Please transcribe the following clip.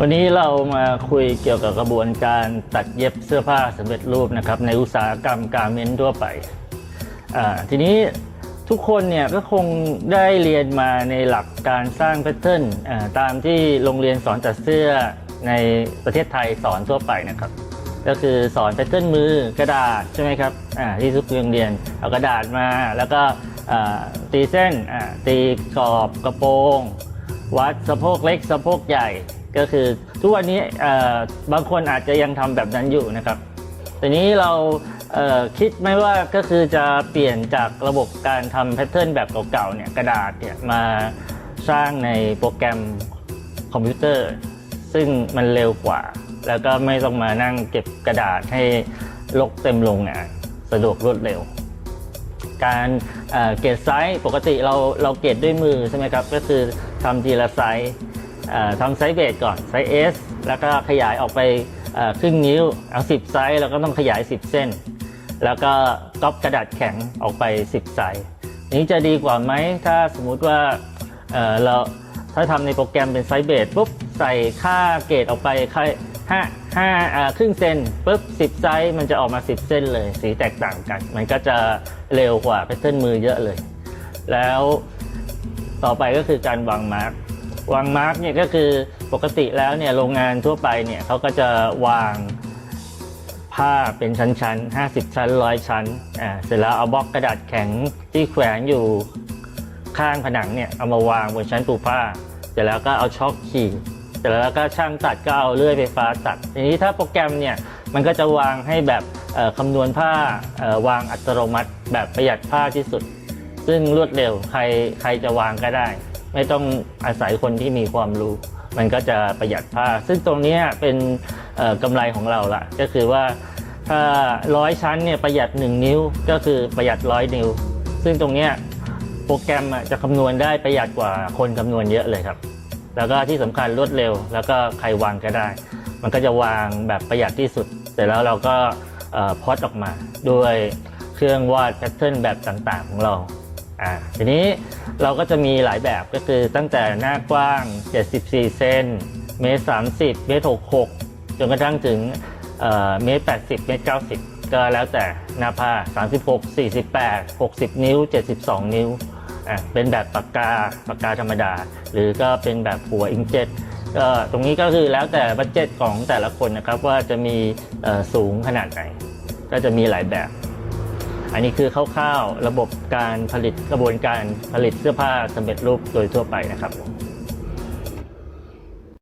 วันนี้เรามาคุยเกี่ยวกับกระบวนการตัดเย็บเสื้อผ้าสำเร็จรูปนะครับในอุตสาหกรรมการเมนต์ทั่วไป ทีนี้ทุกคนเนี่ยก็คงได้เรียนมาในหลักการสร้างแพทเทิร์นตามที่โรงเรียนสอนตัดเสื้อในประเทศไทยสอนทั่วไปนะครับ ก็คือสอนแพทเทิร์นมือกระดาษใช่ไหมครับที่ทุกโรงเรียนเอากระดาษมาแล้วก็ตีเส้นตีกรอบกระโปรง วัดสะโพกเล็กสะโพกใหญ่ ก็คือทุกวันนี้บางคนอาจจะยังทำแบบนั้นอยู่นะครับทีนี้เราเคิดไหมว่าก็คือจะเปลี่ยนจากระบบการทำแพทเทิร์นแบบเก่าๆเนี่ยกระดาษเนี่ยมาสร้างในโปรแกรมคอมพิวเตอร์ ซึ่งมันเร็วกว่า แล้วก็ไม่ต้องมานั่งเก็บกระดาษให้ลกเต็มโรงงานสะดวกรวดเร็ว การเกรดไซส์ปกติเราเราเกรดด้วยมือใช่ไหมครับ ก็คือทำทีละไซส์ ทำไซส์เบสก่อนไซส์ S แล้วก็ขยายออกไปครึ่งนิ้วเอา 10 ไซส์แล้วก็ต้องขยาย 10 เส้น แล้วก็ก๊อปกระดาษแข็งออกไป 10 ไซส์นี้จะดีกว่าไหมถ้าสมมุติว่าเราถ้าทำในโปรแกรมเป็นไซส์เบสปุ๊บใส่ค่าเกรดออกไปค่าห้าห้าอ่าครึ่งเซนปุ๊บ10ไซส์มันจะออกมา 10 เส้นเลย สีแตกต่างกัน มันก็จะเร็วกว่าแพทเทิร์นมือเยอะเลย แล้วต่อไปก็คือการวางมาร์ก วางมาร์กเนี่ยก็คือปกติแล้วเนี่ยโรงงานทั่วไปเนี่ยเขาก็จะวางผ้าเป็นชั้นๆ 50 ชั้นร้อยชั้น อ่า เสร็จแล้วเอาบล็อกกระดาษแข็งที่แขวนอยู่ข้างผนังเนี่ยเอามาวางบนชั้นปูผ้า เสร็จแล้วก็เอาช็อคขีดเสร็จแล้วก็ช่างตัดก็เอาเลื่อยไฟฟ้าตัด ทีนี้ถ้าโปรแกรมเนี่ยมันก็จะวางให้แบบคำนวณผ้าวางอัตโนมัติ แบบประหยัดผ้าที่สุด ซึ่งรวดเร็วใครใครจะวางก็ได้ ไม่ต้องอาศัยคนที่มีความรู้ มันก็จะประหยัดผ้า ซึ่งตรงนี้เป็นกำไรของเราละก็คือว่าถ้าร้อยชั้นเนี่ยประหยัด 1 นิ้วก็คือประหยัดร้อยนิ้ว ซึ่งตรงนี้โปรแกรมจะคำนวณได้ประหยัดกว่าคนคำนวณเยอะเลยครับ แล้วก็ที่สำคัญรวดเร็ว แล้วก็ใครวางก็ได้ มันก็จะวางแบบประหยัดที่สุด เสร็จแล้วเราก็พอดออกมาด้วยเครื่องวาดแพทเทิร์นแบบต่างๆของเรา อ่าทีนี้เราก็จะมีหลายแบบก็คือตั้งแต่หน้ากว้าง 74 เซนเมตร30 เมตร66 จนกระทั่งถึงเอ่อเมตร80 เมตร90 ก็แล้วแต่หน้าผ้า36 48 60 นิ้ว 72 นิ้วอะเป็นแบบปากกาปากกาธรรมดา หรือก็เป็นแบบหัวอิงเจ็ตก็ตรงนี้ก็คือแล้วแต่บัตเจ็ตของแต่ละคนนะครับว่าจะมีสูงขนาดไหน ก็จะมีหลายแบบ อันนี้คือคร่าวๆระบบการผลิตกระบวนการผลิตเสื้อผ้าสำเร็จรูปโดยทั่วไปนะครับ